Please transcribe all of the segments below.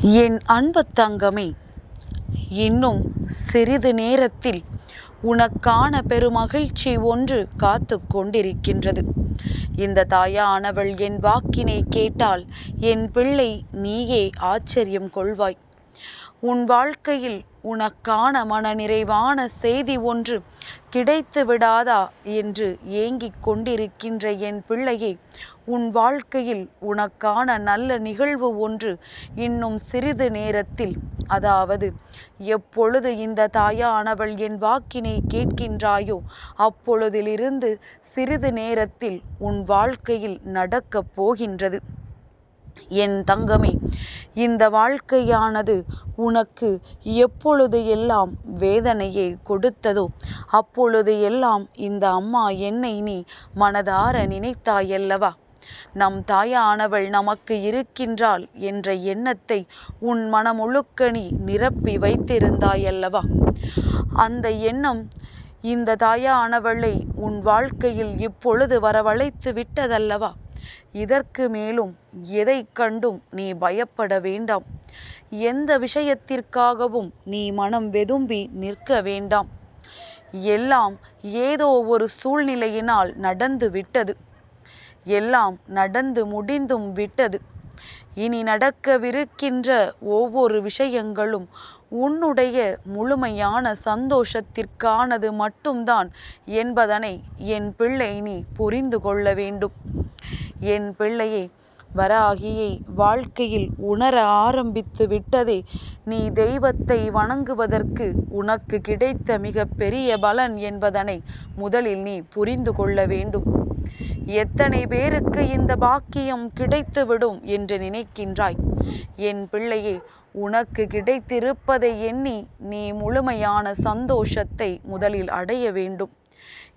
என் அன்பு தங்கமே இன்னும் சிறிது நேரத்தில் உனக்கான பெருமகிழ்ச்சி ஒன்று காத்து கொண்டிருக்கின்றது. இந்த தாயானவள் என் வாக்கினை கேட்டால் என் பிள்ளை நீயே ஆச்சரியம் கொள்வாய். உன் வாழ்க்கையில் உனக்கான மனநிறைவான செய்தி ஒன்று கிடைத்து விடாதா என்று ஏங்கிக் கொண்டிருக்கின்ற என் பிள்ளையே உன் வாழ்க்கையில் உனக்கான நல்ல நிகழ்வு ஒன்று இன்னும் சிறிது நேரத்தில். அதாவது எப்பொழுது இந்த தாயானவள் என் வாக்கினை கேட்கின்றாயோ அப்பொழுதிலிருந்து சிறிது நேரத்தில் உன் வாழ்க்கையில் நடக்கப் போகின்றது. என் தங்கமே இந்த வாழ்க்கையானது உனக்கு எப்பொழுது எல்லாம் வேதனையை கொடுத்ததோ அப்பொழுது எல்லாம் இந்த அம்மா என்னை நீ மனதார நினைத்தாயல்லவா? நம் தாயானவள் நமக்கு இருக்கின்றாள் என்ற எண்ணத்தை உன் மனமுழுக்க நீ நிரப்பி வைத்திருந்தாயல்லவா? அந்த எண்ணம் இந்த தாயானவளை உன் வாழ்க்கையில் இப்பொழுது வரவழைத்து விட்டதல்லவா? இதற்கு மேலும் எதை கண்டும் நீ பயப்பட வேண்டாம். எந்த விஷயத்திற்காகவும் நீ மனம் வெதும்பி நிற்க வேண்டாம். எல்லாம் ஏதோ ஒரு சூழ்நிலையினால் நடந்து விட்டது. எல்லாம் நடந்து முடிந்தும் விட்டது. இனி நடக்கவிருக்கின்ற ஒவ்வொரு விஷயங்களும் உன்னுடைய முழுமையான சந்தோஷத்திற்கானது மட்டும்தான் என்பதனை என் பிள்ளை நீ புரிந்து கொள்ள வேண்டும். என் பிள்ளையே வராகியை வாழ்க்கையில் உணர ஆரம்பித்து விட்டதே. நீ தெய்வத்தை வணங்குவதற்கு உனக்கு கிடைத்த மிக பெரிய பலன் என்பதனை முதலில் நீ புரிந்து கொள்ள வேண்டும். எத்தனை பேருக்கு இந்த பாக்கியம் கிடைத்துவிடும் என்று நினைக்கின்றாய்? என் பிள்ளையே உனக்கு கிடைத்திருப்பதை எண்ணி நீ முழுமையான சந்தோஷத்தை முதலில் அடைய வேண்டும்.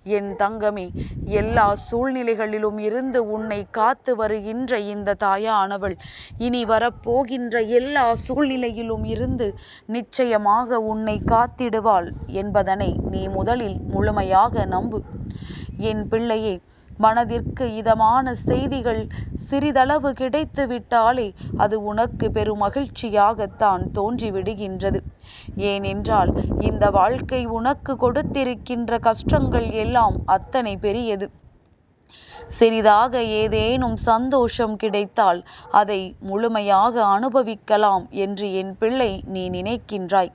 என் தங்கமே எல்லா சூழ்நிலைகளிலும் இருந்து உன்னை காத்து வருகின்ற இந்த தாயானவள் இனி வரப்போகின்ற எல்லா சூழ்நிலையிலும் இருந்து நிச்சயமாக உன்னை காத்திடுவாள் என்பதனை நீ முதலில் முழுமையாக நம்பு. என் பிள்ளையே மனதிற்கு இதமான செய்திகள் சிறிதளவு கிடைத்து விட்டாலே அது உனக்கு பெரும் மகிழ்ச்சியாகத்தான் தோன்றிவிடுகின்றது. ஏனென்றால் இந்த வாழ்க்கை உனக்கு கொடுத்திருக்கின்ற கஷ்டங்கள் எல்லாம் அத்தனை பெரியது. சிறிதாக ஏதேனும் சந்தோஷம் கிடைத்தால் அதை முழுமையாக அனுபவிக்கலாம் என்று என் பிள்ளை நீ நினைக்கின்றாய்.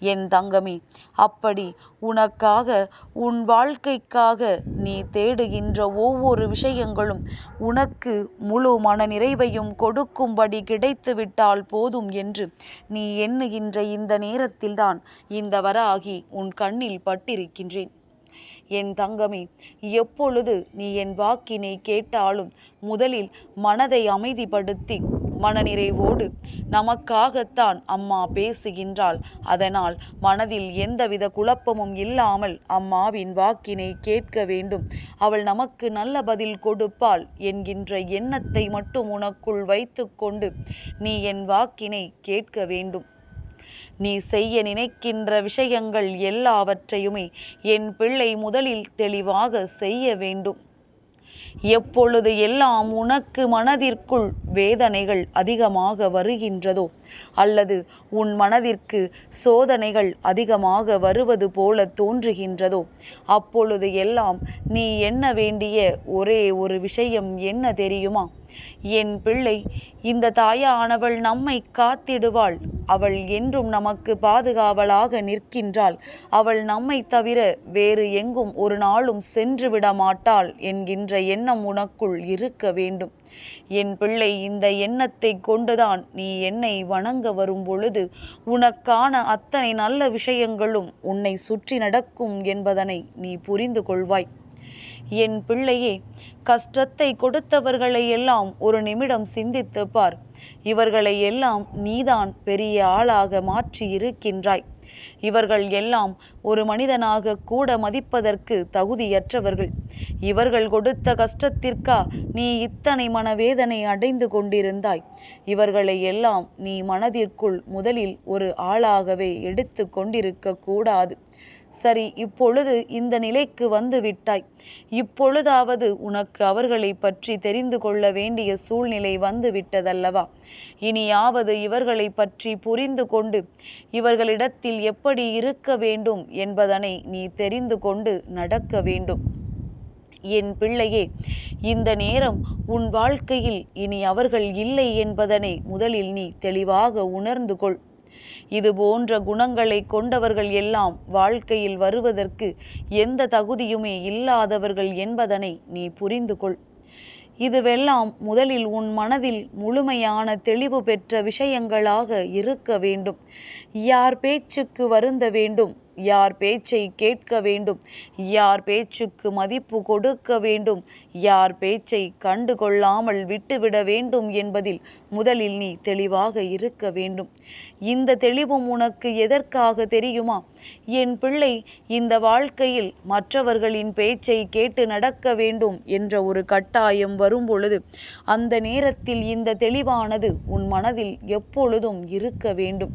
என் தங்கமே அப்படி உனக்காக உன் வாழ்க்கைக்காக நீ தேடுகின்ற ஒவ்வொரு விஷயங்களும் உனக்கு முழு மன நிறைவையும் கொடுக்கும்படி கிடைத்துவிட்டால் போதும் என்று நீ எண்ணுகின்ற இந்த நேரத்தில்தான் இந்த வராகி உன் கண்ணில் பட்டிருக்கின்றேன். என் தங்கமே எப்பொழுது நீ என் வாக்கினை கேட்டாலும் முதலில் மனதை அமைதிப்படுத்தி மனநிறைவோடு நமக்காகத்தான் அம்மா பேசுகின்றாள். அதனால் மனதில் எந்தவித குழப்பமும் இல்லாமல் அம்மாவின் வாக்கினை கேட்க வேண்டும். அவள் நமக்கு நல்ல பதில் கொடுப்பாள் என்கின்ற எண்ணத்தை மட்டும் உனக்குள் வைத்துக்கொண்டு நீ என் வாக்கினை கேட்க வேண்டும். நீ செய்ய நினைக்கின்ற விஷயங்கள் எல்லாவற்றையுமே என் பிள்ளை முதலில் தெளிவாக செய்ய வேண்டும். எப்பொழுது எல்லாம் உனக்கு மனதிற்குள் வேதனைகள் அதிகமாக வருகின்றதோ அல்லது உன் மனதிற்கு சோதனைகள் அதிகமாக வருவது போல தோன்றுகின்றதோ அப்பொழுது எல்லாம் நீ எண்ண வேண்டிய ஒரே ஒரு விஷயம் என்ன தெரியுமா? என் பிள்ளை இந்த தாயானவள் நம்மை காத்திடுவாள். அவள் என்றும் நமக்கு பாதுகாவலாக நிற்கின்றாள். அவள் நம்மை தவிர வேறு எங்கும் ஒரு நாளும் சென்று விட மாட்டாள் என்கின்ற எண்ணம் உனக்குள் இருக்க வேண்டும். என் பிள்ளை இந்த எண்ணத்தை கொண்டுதான் நீ என்னை வணங்க வரும் பொழுது உனக்கான அத்தனை நல்ல விஷயங்களும் உன்னை சுற்றி நடக்கும் என்பதனை நீ புரிந்து கொள்வாய். என் பிள்ளையே கஷ்டத்தை கொடுத்தவர்களை எல்லாம் ஒரு நிமிடம் சிந்தித்து பார். இவர்களை எல்லாம் நீதான் பெரிய ஆளாக மாற்றி இருக்கின்றாய் இவர்கள் எல்லாம் ஒரு மனிதனாக கூட மதிப்பதற்கு தகுதியற்றவர்கள். இவர்கள் கொடுத்த கஷ்டத்திற்கா நீ இத்தனை மனவேதனை அடைந்து கொண்டிருந்தாய். இவர்களை எல்லாம் நீ மனதிற்குள் முதலில் ஒரு ஆளாகவே எடுத்து கொண்டிருக்க கூடாது. சரி இப்பொழுது இந்த நிலைக்கு வந்து விட்டாய். இப்பொழுதாவது உனக்கு அவர்களை பற்றி தெரிந்து கொள்ள வேண்டிய சூழ்நிலை வந்து விட்டதல்லவா? இனியாவது இவர்களை பற்றி புரிந்து கொண்டு இவர்களிடத்தில் எப்படி இருக்க வேண்டும் என்பதனை நீ தெரிந்து கொண்டு நடக்க வேண்டும். என் பிள்ளையே இந்த நேரம் உன் வாழ்க்கையில் இனி அவர்கள் இல்லை என்பதனை முதலில் நீ தெளிவாக உணர்ந்து கொள். இது போன்ற குணங்களை கொண்டவர்கள் எல்லாம் வாழ்க்கையில் வருவதற்கு எந்த தகுதியுமே இல்லாதவர்கள் என்பதனை நீ புரிந்து கொள். இதுவெல்லாம் முதலில் உன் மனதில் முழுமையான தெளிவு பெற்ற விஷயங்களாக இருக்க வேண்டும். யார் பேச்சுக்கு வருந்த வேண்டும். யார் பேச்சை கேட்க வேண்டும்? யார் பேச்சுக்கு மதிப்பு கொடுக்க வேண்டும்? யார் பேச்சை கண்டு கொள்ளாமல் விட்டுவிட வேண்டும் என்பதில் முதலில் நீ தெளிவாக இருக்க வேண்டும். இந்த தெளிவும் உனக்கு எதற்காக தெரியுமா? என் பிள்ளை இந்த வாழ்க்கையில் மற்றவர்களின் பேச்சை கேட்டு நடக்க வேண்டும் என்ற ஒரு கட்டாயம் வரும் பொழுது அந்த நேரத்தில் இந்த தெளிவானது உன் மனதில் எப்பொழுதும் இருக்க வேண்டும்.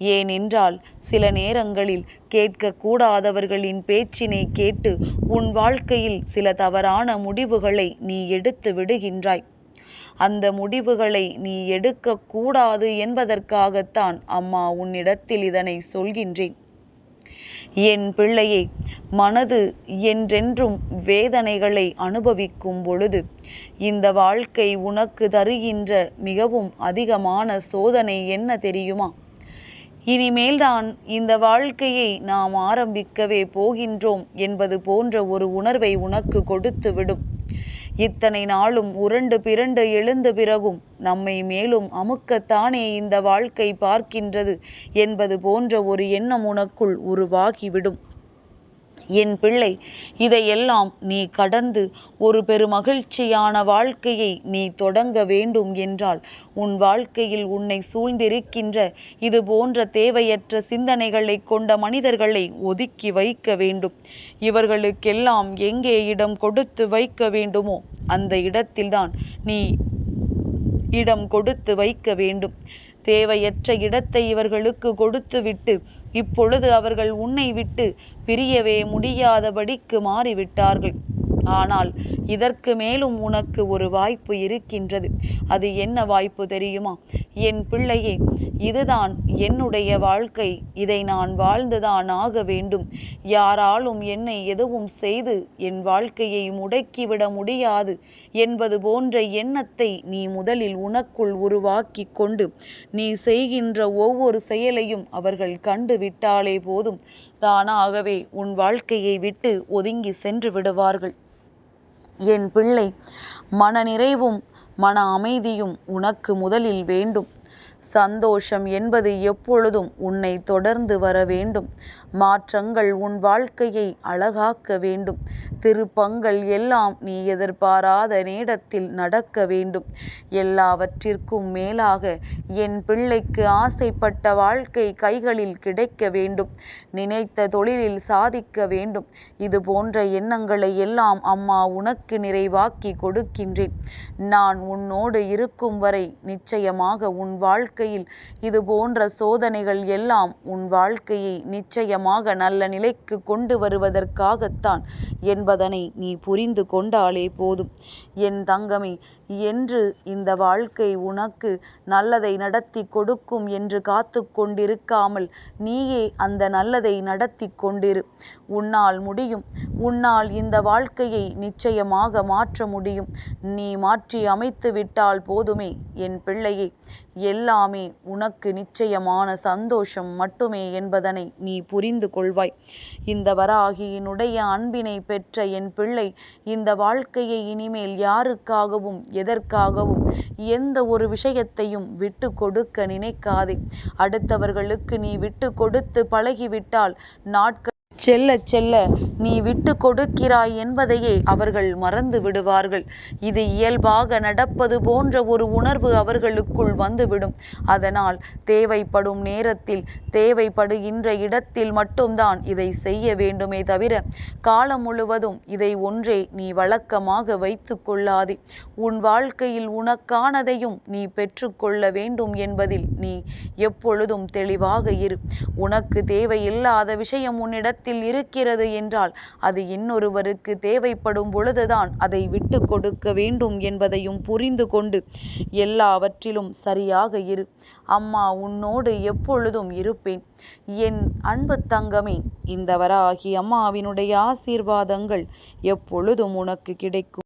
ஏனென்றால் சில நேரங்களில் கேட்கக்கூடாதவர்களின் பேச்சினை கேட்டு உன் வாழ்க்கையில் சில தவறான முடிவுகளை நீ எடுத்து விடுகின்றாய். அந்த முடிவுகளை நீ எடுக்கக்கூடாது என்பதற்காகத்தான் அம்மா உன்னிடத்தில் இதனை சொல்கின்றேன். என் பிள்ளையே மனது என்றென்றும் வேதனைகளை அனுபவிக்கும் பொழுது இந்த வாழ்க்கை உனக்கு தருகின்ற மிகவும் அதிகமான சோதனை என்ன தெரியுமா? இனிமேல்தான் இந்த வாழ்க்கையை நாம் ஆரம்பிக்கவே போகின்றோம் என்பது போன்ற ஒரு உணர்வை உனக்கு கொடுத்துவிடும் இத்தனை நாளும் உருண்டு பிறண்டு எழுந்த பிறகும் நம்மை மேலும் அமுக்கத்தானே இந்த வாழ்க்கை பார்க்கின்றது என்பது போன்ற ஒரு எண்ணம் உனக்குள் உருவாகிவிடும். என் பிள்ளை இதையெல்லாம் நீ கடந்து ஒரு பெருமகிழ்ச்சியான வாழ்க்கையை நீ தொடங்க வேண்டும் என்றால் உன் வாழ்க்கையில் உன்னை சூழ்ந்திருக்கின்ற இது போன்ற தேவையற்ற சிந்தனைகளை கொண்ட மனிதர்களை ஒதுக்கி வைக்க வேண்டும். இவர்களுக்கெல்லாம் எங்கே இடம் கொடுத்து வைக்க வேண்டுமோ அந்த இடத்தில்தான் நீ இடம் கொடுத்து வைக்க வேண்டும். தேவையற்ற இடத்தை இவர்களுக்கு கொடுத்துவிட்டு இப்பொழுது அவர்கள் உன்னை விட்டு பிரியவே முடியாதபடிக்கு மாறிவிட்டார்கள். ஆனால் இதற்கு மேலும் உனக்கு ஒரு வாய்ப்பு இருக்கின்றது. அது என்ன வாய்ப்பு தெரியுமா? என் பிள்ளையே இதுதான் என்னுடைய வாழ்க்கை. இதை நான் வாழ்ந்துதான் ஆக வேண்டும். யாராலும் என்னை எதுவும் செய்து என் வாழ்க்கையை முடக்கிவிட முடியாது என்பது போன்ற எண்ணத்தை நீ முதலில் உனக்குள் உருவாக்கி கொண்டு நீ செய்கின்ற ஒவ்வொரு செயலையும் அவர்கள் கண்டு விட்டாலே போதும். தானாகவே உன் வாழ்க்கையை விட்டு ஒதுங்கி சென்று விடுவார்கள். என் பிள்ளை. மனநிறைவும் மன அமைதியும் உனக்கு முதலில் வேண்டும். சந்தோஷம் என்பது எப்பொழுதும் உன்னை தொடர்ந்து வர வேண்டும். மாற்றங்கள் உன் வாழ்க்கையை அழகாக்க வேண்டும். திருப்பங்கள் எல்லாம் நீ எதிர்பாராத நேரத்தில் நடக்க வேண்டும். எல்லாவற்றிற்கும் மேலாக என் பிள்ளைக்கு ஆசைப்பட்ட வாழ்க்கை கைகளில் கிடைக்க வேண்டும். நினைத்த தொழிலில் சாதிக்க வேண்டும். இது போன்ற எண்ணங்களை எல்லாம் அம்மா உனக்கு நிறைவாக்கி கொடுக்கின்றேன். நான் உன்னோடு இருக்கும் வரை நிச்சயமாக உன் வாழ்க்கை வாழ்க்கையில் இது போன்ற சோதனைகள் எல்லாம் உன் வாழ்க்கையை நிச்சயமாக நல்ல நிலைக்கு கொண்டு வருவதற்காகத்தான் என்பதனை நீ புரிந்து கொண்டாலே போதும். என் தங்கமே என்று இந்த வாழ்க்கை உனக்கு நல்லதை நடத்தி கொடுக்கும் என்று காத்து கொண்டிருக்காமல் நீயே அந்த நல்லதை நடத்தி கொண்டிரு. உன்னால் முடியும். உன்னால் இந்த வாழ்க்கையை நிச்சயமாக மாற்ற முடியும். நீ மாற்றி அமைத்து விட்டால் போதுமே என் பிள்ளையே. எல்லாமே உனக்கு நிச்சயமான சந்தோஷம் மட்டுமே என்பதனை நீ புரிந்து கொள்வாய். இந்த வராகியினுடைய அன்பினை பெற்ற என் பிள்ளை இந்த வாழ்க்கையை இனிமேல் யாருக்காகவும் எதற்காகவும் எந்த ஒரு விஷயத்தையும் விட்டு கொடுக்க நினைக்காதே. அடுத்தவர்களுக்கு நீ விட்டு கொடுத்து பழகிவிட்டால் நாட்கள் செல்ல செல்ல நீ விட்டு கொடுக்கிறாய் என்பதையே அவர்கள் மறந்து விடுவார்கள். இது இயல்பாக நடப்பது போன்ற ஒரு உணர்வு அவர்களுக்குள் வந்துவிடும். அதனால் தேவைப்படும் நேரத்தில் தேவைப்படுகின்ற இடத்தில் மட்டும்தான் இதை செய்ய வேண்டுமே தவிர காலம் முழுவதும் இதை ஒன்றே நீ வழக்கமாக வைத்து கொள்ளாதே. உன் வாழ்க்கையில் உனக்கானதையும் நீ பெற்றுக்கொள்ள வேண்டும் என்பதில் நீ எப்பொழுதும் தெளிவாக இரு. உனக்கு தேவையில்லாத விஷயம் உன்னிடத்தில் இருக்கிறது என்றால் அது இன்னொருவருக்கு தேவைப்படும் பொழுதுதான் அதை விட்டு கொடுக்க வேண்டும் என்பதையும் புரிந்து கொண்டு எல்லாவற்றிலும் சரியாக இரு. அம்மா உன்னோடு எப்பொழுதும் இருப்பேன். என் அன்பு தங்கமே இந்த வராகி அம்மாவினுடைய ஆசீர்வாதங்கள் எப்பொழுதும் உனக்கு கிடைக்கும்.